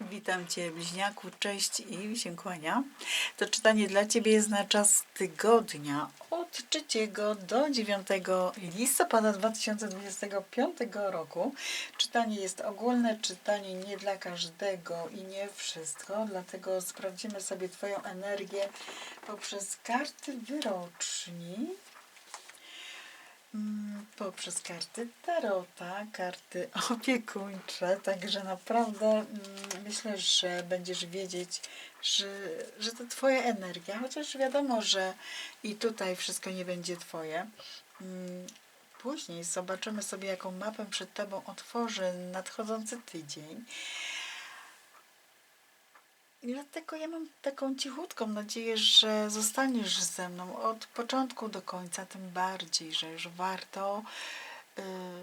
Witam Cię, bliźniaku, cześć i się kłania. To czytanie dla Ciebie jest na czas tygodnia od 3 do 9 listopada 2025 roku. Czytanie jest ogólne, czytanie nie dla każdego i nie wszystko, dlatego sprawdzimy sobie Twoją energię poprzez karty wyroczni. Mm, poprzez karty tarota, karty opiekuńcze, także naprawdę mm, myślę, że będziesz wiedzieć, że, że to Twoja energia, chociaż wiadomo, że i tutaj wszystko nie będzie Twoje. Mm, Później zobaczymy sobie, jaką mapę przed Tobą otworzy nadchodzący tydzień. I dlatego ja mam taką cichutką nadzieję, że zostaniesz ze mną od początku do końca, tym bardziej, że już warto y,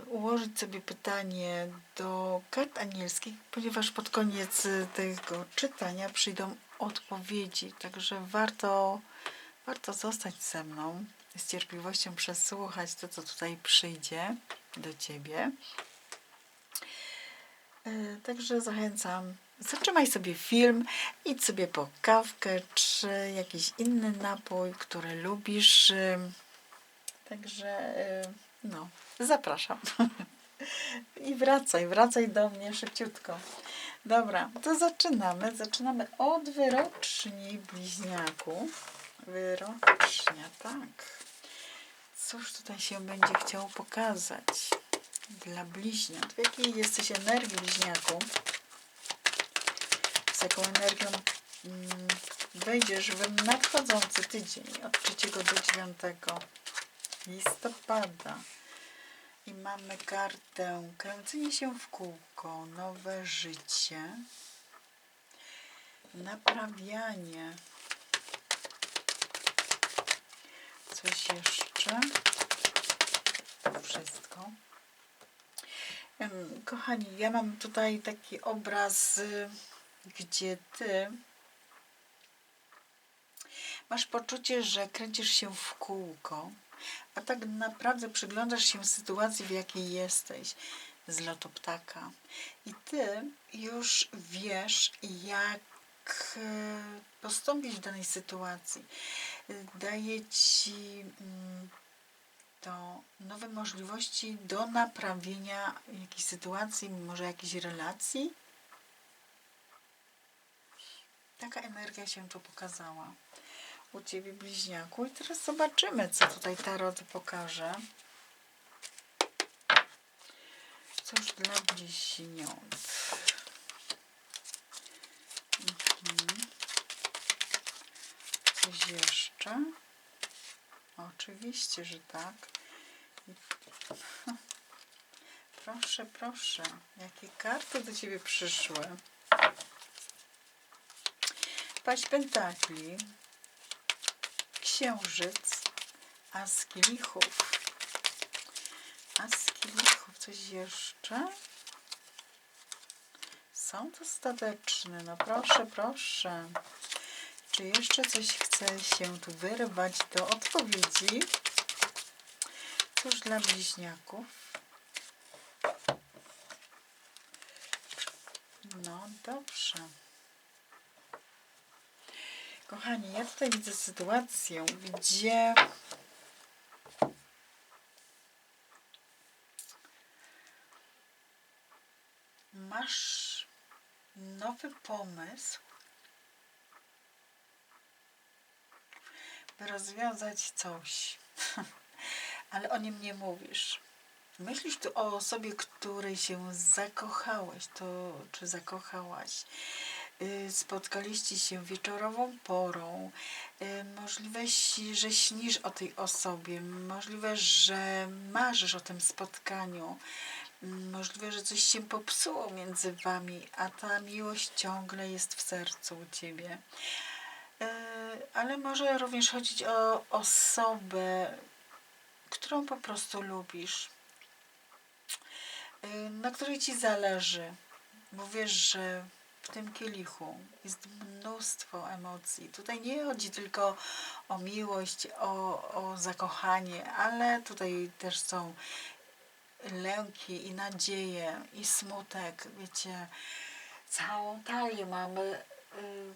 ułożyć sobie pytanie do kart anielskich, ponieważ pod koniec y, tego czytania przyjdą odpowiedzi, także warto, warto zostać ze mną, z cierpliwością przesłuchać to, co tutaj przyjdzie do Ciebie. E, Także zachęcam. Zatrzymaj sobie film, idź sobie po kawkę czy jakiś inny napój, który lubisz. Także no, zapraszam. I wracaj, wracaj do mnie szybciutko. Dobra, to zaczynamy. Zaczynamy od wyroczni bliźniaku. Wyrocznia, tak. Cóż tutaj się będzie chciał pokazać? dla bliźniąt. W jakiej jesteś energii bliźniaku? Z jaką energią mm, wejdziesz w nadchodzący tydzień od 3 do 9 listopada. I mamy kartę kręcenie się w kółko, nowe życie, naprawianie. Coś jeszcze? To wszystko. Kochani, ja mam tutaj taki obraz, y, gdzie ty masz poczucie, że kręcisz się w kółko, a tak naprawdę przyglądasz się sytuacji, w jakiej jesteś z lotu ptaka. I ty już wiesz, jak e, postąpić w danej sytuacji. Daje ci mm, to nowe możliwości do naprawienia jakiejś sytuacji, może jakiejś relacji. Taka energia się tu pokazała u Ciebie, bliźniaku. I teraz zobaczymy, co tutaj Tarot pokaże. Cóż dla bliźniąt. Mhm. Coś jeszcze? Oczywiście, że tak. Proszę, proszę. Jakie karty do Ciebie przyszły? Paść pentakli. Księżyc. As kielichów. As kielichów. Coś jeszcze? Są dostateczne. No proszę, proszę. Czy jeszcze coś chce się tu wyrwać do odpowiedzi? Cóż dla bliźniaków? No dobrze. Kochani, ja tutaj widzę sytuację, gdzie masz nowy pomysł, by rozwiązać coś, ale o nim nie mówisz. Myślisz tu o osobie, której się zakochałeś, to czy zakochałaś. Y, Spotkaliście się wieczorową porą. Y, Możliwe, że śnisz o tej osobie. Możliwe, że marzysz o tym spotkaniu. Mm, Możliwe, że coś się popsuło między wami, a ta miłość ciągle jest w sercu u ciebie. Ale może również chodzić o osobę, którą po prostu lubisz, na której ci zależy, bo wiesz, że w tym kielichu jest mnóstwo emocji. Tutaj nie chodzi tylko o miłość, o, o zakochanie, ale tutaj też są lęki i nadzieje i smutek, wiecie, całą talię mamy, y,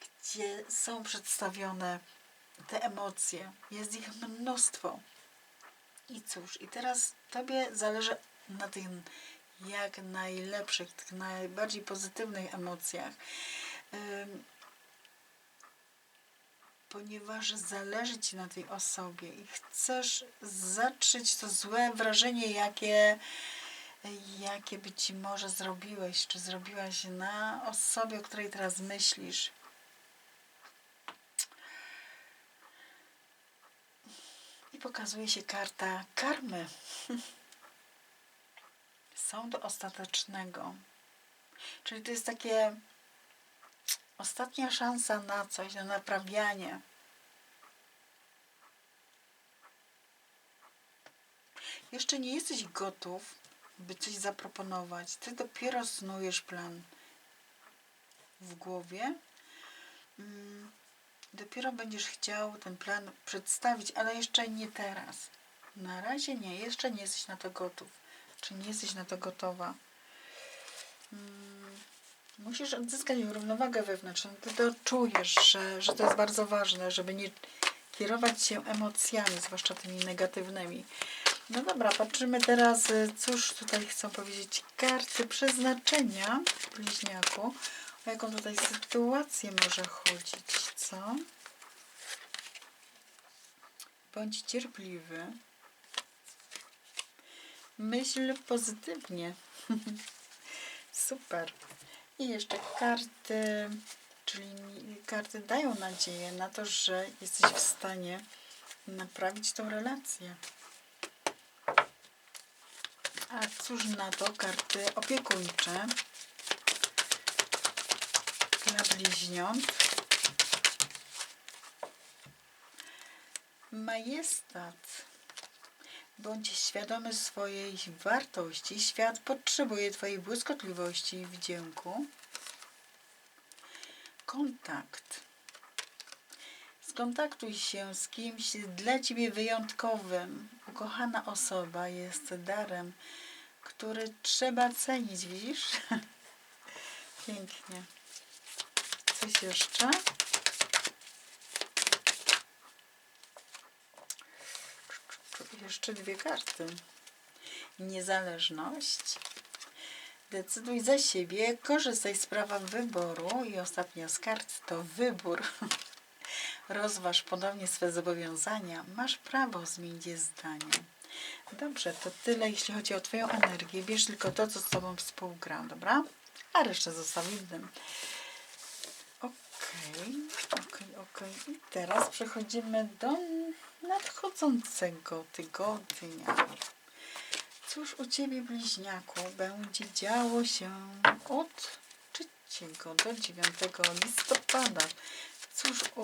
gdzie są przedstawione te emocje. Jest ich mnóstwo. I cóż, i teraz Tobie zależy na tych jak najlepszych, tych najbardziej pozytywnych emocjach. Ponieważ zależy Ci na tej osobie i chcesz zatrzeć to złe wrażenie, jakie, jakie by Ci może zrobiłeś, czy zrobiłaś na osobie, o której teraz myślisz. I pokazuje się karta karmy. Sąd ostatecznego. Czyli to jest takie ostatnia szansa na coś, na naprawianie. Jeszcze nie jesteś gotów, by coś zaproponować. Ty dopiero snujesz plan w głowie. Mm, Dopiero będziesz chciał ten plan przedstawić, ale jeszcze nie teraz. Na razie nie, jeszcze nie jesteś na to gotów. Czy nie jesteś na to gotowa? Mm, Musisz odzyskać równowagę wewnętrzną. Ty to czujesz, że, że to jest bardzo ważne, żeby nie kierować się emocjami, zwłaszcza tymi negatywnymi. No dobra, patrzymy teraz, y, cóż tutaj chcą powiedzieć karty przeznaczenia bliźniaku. O jaką tutaj sytuację może chodzić, co? Bądź cierpliwy. Myśl pozytywnie. Super. I jeszcze karty, czyli karty dają nadzieję na to, że jesteś w stanie naprawić tą relację. A cóż na to karty opiekuńcze dla bliźniąt. Majestat. Bądź świadomy swojej wartości. Świat potrzebuje Twojej błyskotliwości i wdzięku. Kontakt. Skontaktuj się z kimś dla Ciebie wyjątkowym. Ukochana osoba jest darem, który trzeba cenić, widzisz? Pięknie. Coś jeszcze? Jeszcze dwie karty. Niezależność. Decyduj za siebie, korzystaj z prawa wyboru. I ostatnia z kart to wybór. Rozważ ponownie swe zobowiązania. Masz prawo zmienić zdanie. Dobrze, to tyle, jeśli chodzi o Twoją energię. Bierz tylko to, co z Tobą współgra, dobra? A resztę zostaw innym. Okej, okej, okej. I teraz przechodzimy do nadchodzącego tygodnia. Cóż u Ciebie, bliźniaku, będzie działo się od 3 do 9 listopada? Cóż u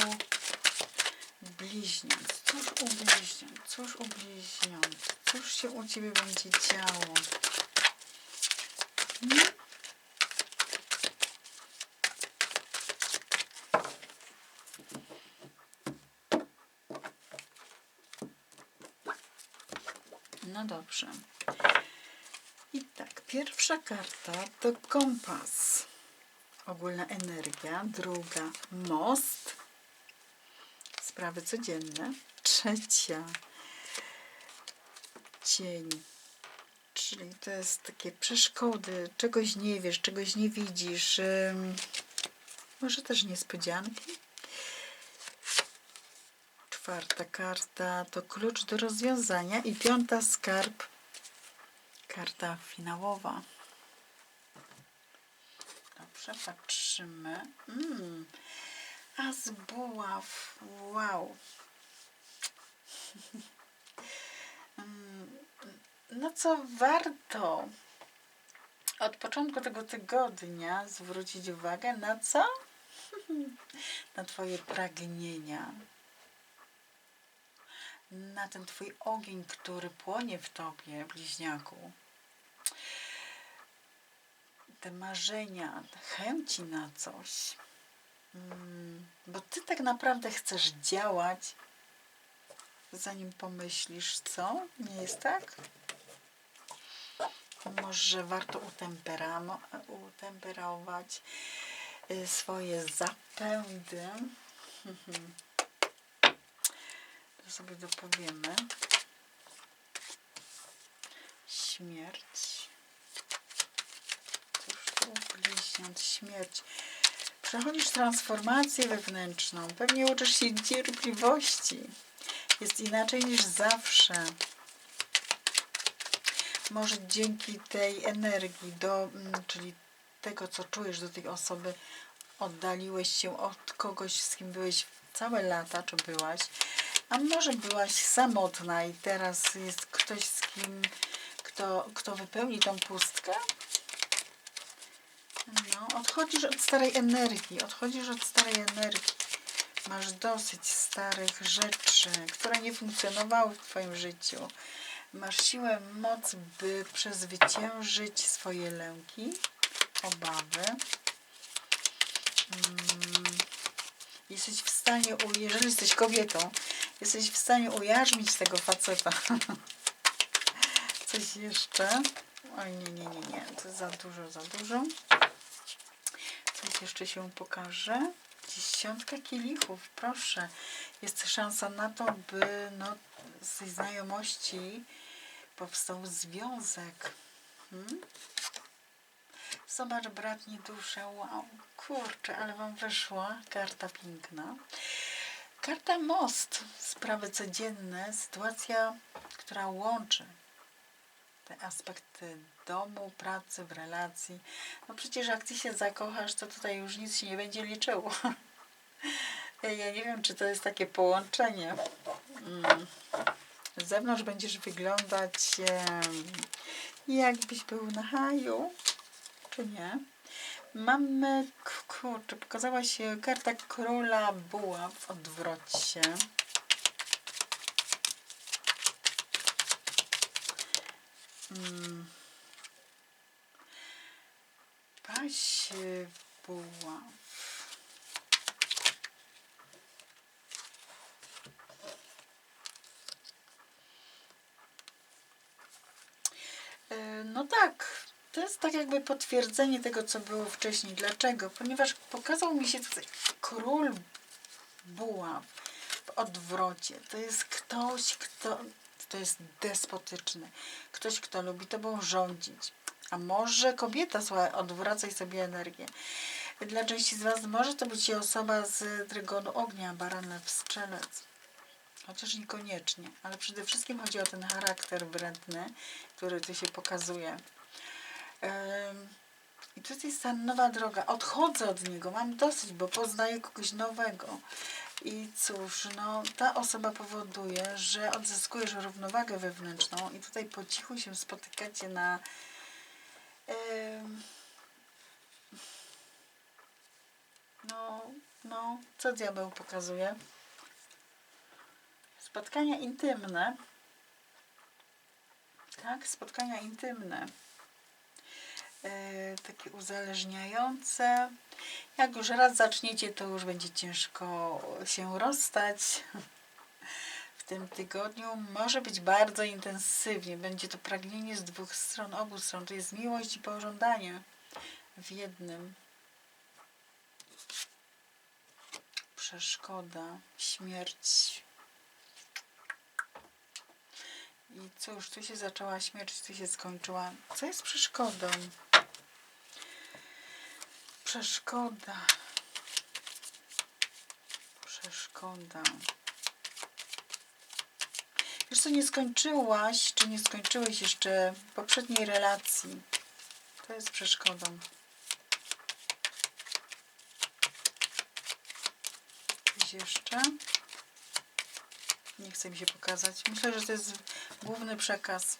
bliźniąt, cóż u bliźniąt, cóż u bliźniąt, cóż się u Ciebie będzie działo? Hmm? No dobrze. I tak, pierwsza karta to kompas. Ogólna energia. Druga most. Sprawy codzienne. Trzecia cień. Czyli to jest takie przeszkody, czegoś nie wiesz, czegoś nie widzisz. Może też niespodzianki. Czwarta karta to klucz do rozwiązania i piąta skarb. Karta finałowa. Dobrze, patrzymy. Mm. A z buław. Wow. Mm, No co warto od początku tego tygodnia zwrócić uwagę na co? Na Twoje pragnienia, na ten Twój ogień, który płonie w Tobie, bliźniaku. Te marzenia, chęci na coś. Mm, Bo Ty tak naprawdę chcesz działać, zanim pomyślisz, co? Nie jest tak? Może warto utemperować y, swoje zapędy. To sobie dopowiemy. Śmierć. Cóż tu bliźniąt, śmierć. Przechodzisz transformację wewnętrzną. Pewnie uczysz się cierpliwości. Jest inaczej niż zawsze. Może dzięki tej energii, do, mm, czyli tego, co czujesz do tej osoby, oddaliłeś się od kogoś, z kim byłeś całe lata, czy byłaś, a może byłaś samotna i teraz jest ktoś, z kim, kto, kto wypełni tą pustkę? No, odchodzisz od starej energii, odchodzisz od starej energii. Masz dosyć starych rzeczy, które nie funkcjonowały w Twoim życiu. Masz siłę, moc, by przezwyciężyć swoje lęki, obawy. Mm, Jesteś w stanie, jeżeli jesteś kobietą, jesteś w stanie ujarzmić tego faceta. Coś jeszcze? Oj, nie, nie, nie, nie. To za dużo, za dużo. Coś jeszcze się pokaże. Dziesiątka kielichów, proszę. Jest szansa na to, by no, z tej znajomości powstał związek. Hmm? Zobacz, bratni duszę. Wow, kurczę, ale wam wyszła karta piękna. Karta most, sprawy codzienne, sytuacja, która łączy te aspekty domu, pracy, w relacji. No przecież jak ty się zakochasz, to tutaj już nic się nie będzie liczyło. Ja nie wiem, czy to jest takie połączenie. Mm. Z zewnątrz będziesz wyglądać jakbyś był na haju, czy nie? Mamy, kurczę, pokazała się karta króla buław w odwrocie. Mm. Paź buław. E, No tak, to jest tak jakby potwierdzenie tego, co było wcześniej. Dlaczego? Ponieważ pokazał mi się tutaj król buław w odwrocie. To jest ktoś, kto to jest despotyczny. Ktoś, kto lubi tobą rządzić. A może kobieta, słuchaj, odwracaj sobie energię. Dla części z Was może to być osoba z Trygonu Ognia, Baran Lew Strzelec. Chociaż niekoniecznie, ale przede wszystkim chodzi o ten charakter wredny, który tu się pokazuje. I to jest ta nowa droga. Odchodzę od niego, mam dosyć, bo poznaję kogoś nowego. I cóż, no, ta osoba powoduje, że odzyskujesz równowagę wewnętrzną i tutaj po cichu się spotykacie na. no, no, co diabeł pokazuje? Spotkania intymne. Tak, spotkania intymne. E, takie uzależniające. Jak już raz zaczniecie, to już będzie ciężko się rozstać. W tym tygodniu może być bardzo intensywnie. Będzie to pragnienie z dwóch stron, obu stron. To jest miłość i pożądanie w jednym. Przeszkoda, śmierć. I cóż, tu się zaczęła śmierć, tu się skończyła. Co jest przeszkodą? Przeszkoda. Przeszkoda. Wiesz co, nie skończyłaś, czy nie skończyłeś jeszcze poprzedniej relacji. To jest przeszkodą. Coś jeszcze? Nie chce mi się pokazać. Myślę, że to jest główny przekaz.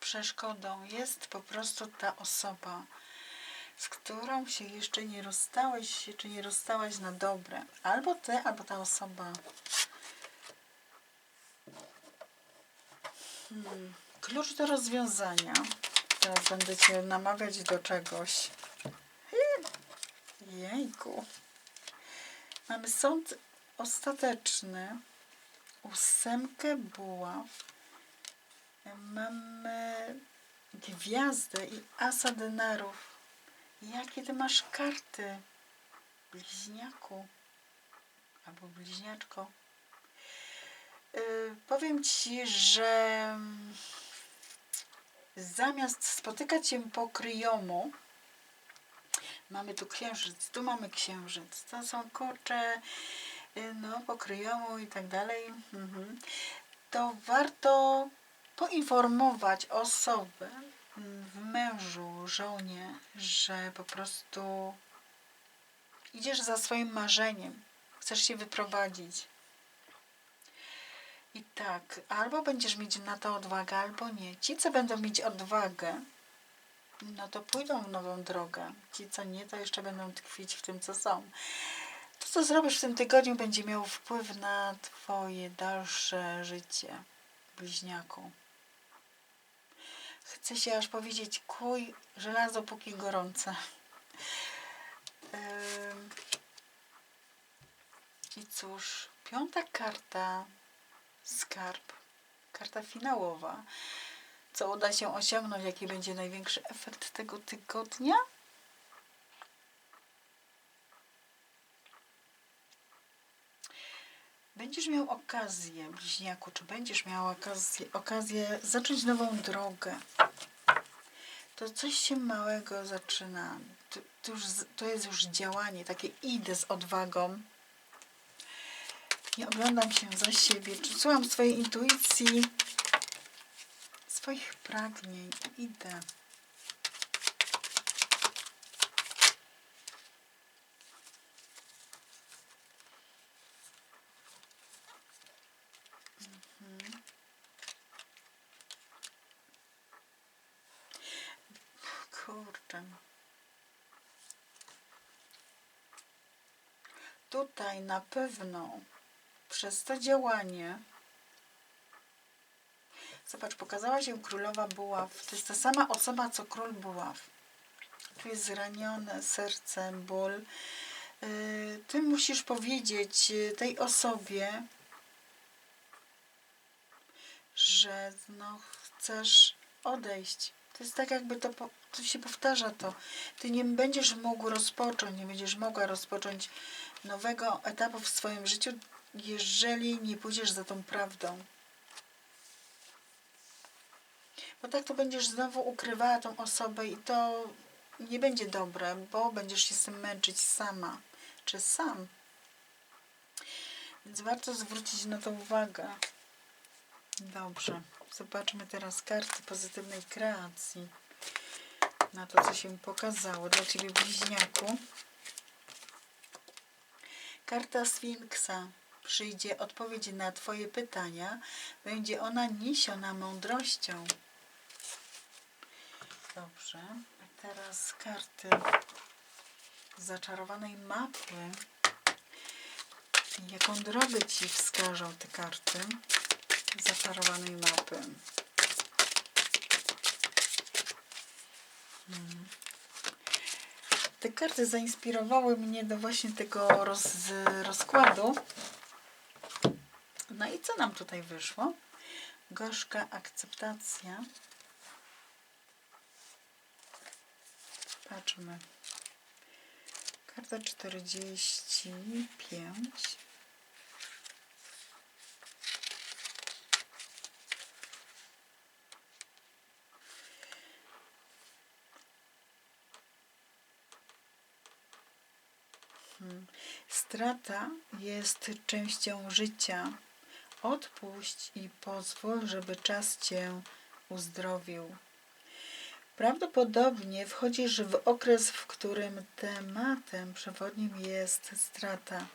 Przeszkodą jest po prostu ta osoba, z którą się jeszcze nie rozstałeś, czy nie rozstałaś na dobre. Albo ty, albo ta osoba. Hmm. Klucz do rozwiązania. Teraz będę cię namawiać do czegoś. Jejku. Mamy sąd ostateczny. Ósemkę buław. Mamy gwiazdę i asa denarów. Jakie ty masz karty? Bliźniaku. Albo bliźniaczko. Yy, powiem ci, że zamiast spotykać się po kryjomu, mamy tu księżyc, tu mamy księżyc. To są kurcze, yy, no, po kryjomu i tak dalej. Mhm. To warto poinformować osobę w mężu, żonie, że po prostu idziesz za swoim marzeniem, chcesz się wyprowadzić. I tak, albo będziesz mieć na to odwagę, albo nie. Ci, co będą mieć odwagę, no to pójdą w nową drogę. Ci, co nie, to jeszcze będą tkwić w tym, co są. To, co zrobisz w tym tygodniu, będzie miało wpływ na Twoje dalsze życie, bliźniaku. Chce się aż powiedzieć, kuj żelazo póki gorące. I cóż, piąta karta, skarb, karta finałowa. Co uda się osiągnąć, jaki będzie największy efekt tego tygodnia? Będziesz miał okazję, bliźniaku, czy będziesz miał okazję, okazję zacząć nową drogę. To coś się małego zaczyna. To, to, już, to jest już działanie, takie idę z odwagą. Nie oglądam się za siebie, czy słucham swojej intuicji, swoich pragnień. Idę. Kurczę. Tutaj na pewno przez to działanie. Zobacz, pokazała się królowa buław. To jest ta sama osoba, co król buław. Tu jest zranione serce, ból. Yy, Ty musisz powiedzieć yy, tej osobie, że no, chcesz odejść. To jest tak, jakby to, to się powtarza to. Ty nie będziesz mógł rozpocząć, nie będziesz mogła rozpocząć nowego etapu w swoim życiu, jeżeli nie pójdziesz za tą prawdą. Bo tak to będziesz znowu ukrywała tą osobę i to nie będzie dobre, bo będziesz się z tym męczyć sama, czy sam. Więc warto zwrócić na to uwagę. Dobrze. Zobaczmy teraz karty pozytywnej kreacji. Na to, co się pokazało dla Ciebie, bliźniaku. Karta Sfinksa. Przyjdzie odpowiedź na Twoje pytania. Będzie ona niesiona mądrością. Dobrze. A teraz karty zaczarowanej mapy. Jaką drogę Ci wskażą te karty zaczarowanej mapy? Hmm. Te karty zainspirowały mnie do właśnie tego roz, rozkładu. No i co nam tutaj wyszło? Gorzka akceptacja. Patrzmy. Karta 45. Hmm. Strata jest częścią życia. Odpuść i pozwól, żeby czas cię uzdrowił. Prawdopodobnie wchodzisz w okres, w którym tematem przewodnim jest strata.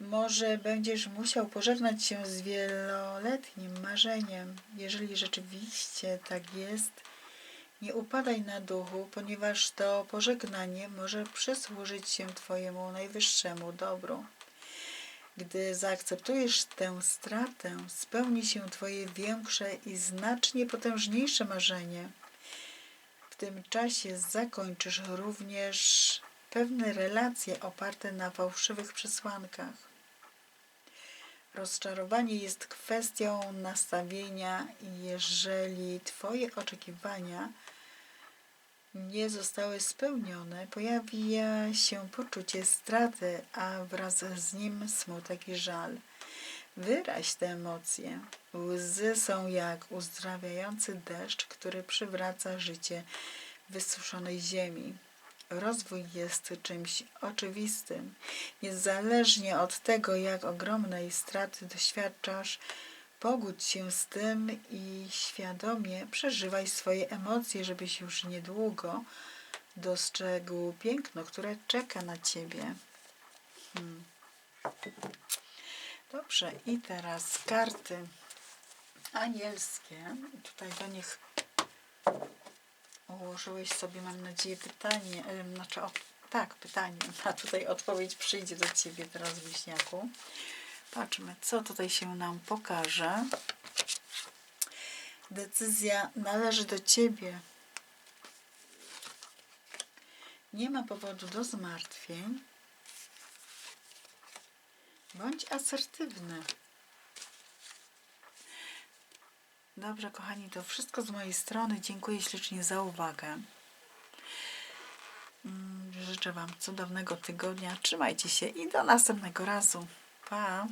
Może będziesz musiał pożegnać się z wieloletnim marzeniem. Jeżeli rzeczywiście tak jest, nie upadaj na duchu, ponieważ to pożegnanie może przysłużyć się Twojemu najwyższemu dobru. Gdy zaakceptujesz tę stratę, spełni się Twoje większe i znacznie potężniejsze marzenie. W tym czasie zakończysz również pewne relacje oparte na fałszywych przesłankach. Rozczarowanie jest kwestią nastawienia jeżeli Twoje oczekiwania nie zostały spełnione, pojawia się poczucie straty, a wraz z nim smutek i żal. Wyraź te emocje. Łzy są jak uzdrawiający deszcz, który przywraca życie wysuszonej ziemi. Rozwój jest czymś oczywistym. Niezależnie od tego, jak ogromnej straty doświadczasz, pogódź się z tym i świadomie przeżywaj swoje emocje, żebyś już niedługo dostrzegł piękno, które czeka na ciebie. Hmm. Dobrze, i teraz karty anielskie. Tutaj do nich ułożyłeś sobie, mam nadzieję, pytanie. Znaczy, o, tak, pytanie. A tutaj odpowiedź przyjdzie do ciebie teraz, Wiśniaku. Patrzmy, co tutaj się nam pokaże. Decyzja należy do ciebie. Nie ma powodu do zmartwień. Bądź asertywny. Dobrze, kochani, to wszystko z mojej strony. Dziękuję ślicznie za uwagę. Mm, Życzę Wam cudownego tygodnia. Trzymajcie się i do następnego razu. Pa!